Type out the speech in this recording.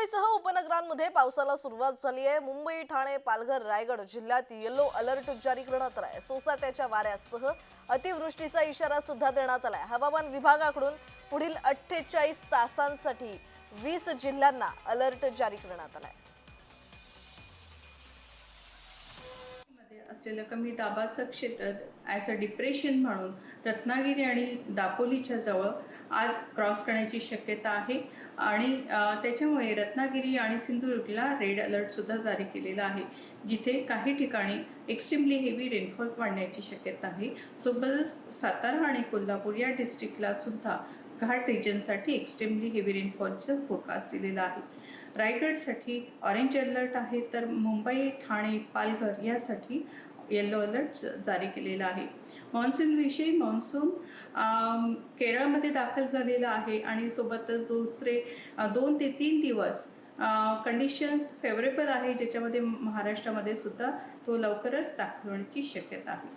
मुंबईसह उपनगरांमध्ये पावसाला सुरुवात झाली आहे. मुंबई ठाणे पालघर रायगड जिल्ह्यात येलो अलर्ट जारी करण्यात आला आहे सोसाट्याच्या वाऱ्यासह अतिवृष्टीचा इशारा सुद्धा देण्यात आलाय. हवामान विभागाकडून पुढील अठ्ठेचाळीस तासांसाठी वीस जिल्ह्यांना अलर्ट जारी करण्यात आलाय. असलेलं कमी दाबाचं क्षेत्र ॲज अ डिप्रेशन म्हणून रत्नागिरी आणि दापोलीच्या जवळ आज क्रॉस करण्याची शक्यता आहे. आणि त्याच्यामुळे रत्नागिरी आणि सिंधुदुर्गला रेड अलर्टसुद्धा जारी केलेला आहे. जिथे काही ठिकाणी एक्स्ट्रीमली हेवी रेनफॉल पडण्याची शक्यता आहे. सोबतच सातारा आणि कोल्हापूर या डिस्ट्रिक्टला सुद्धा घाट रिजनसाठी एक्स्ट्रीमली हेवी रेनफॉलचं फोरकास्ट दिलेला आहे. रायगडसाठी ऑरेंज अलर्ट आहे. तर मुंबई ठाणे पालघर यासाठी येल्लो अलर्ट जारी केलेला आहे. मान्सूनविषयी मान्सून केरळमध्ये दाखल झालेला आहे आणि सोबतच दुसरे दोन ते तीन दिवस कंडिशन्स फेवरेबल आहे ज्याच्यामध्ये महाराष्ट्रामध्ये सुद्धा तो लवकरच दाखवण्याची शक्यता आहे.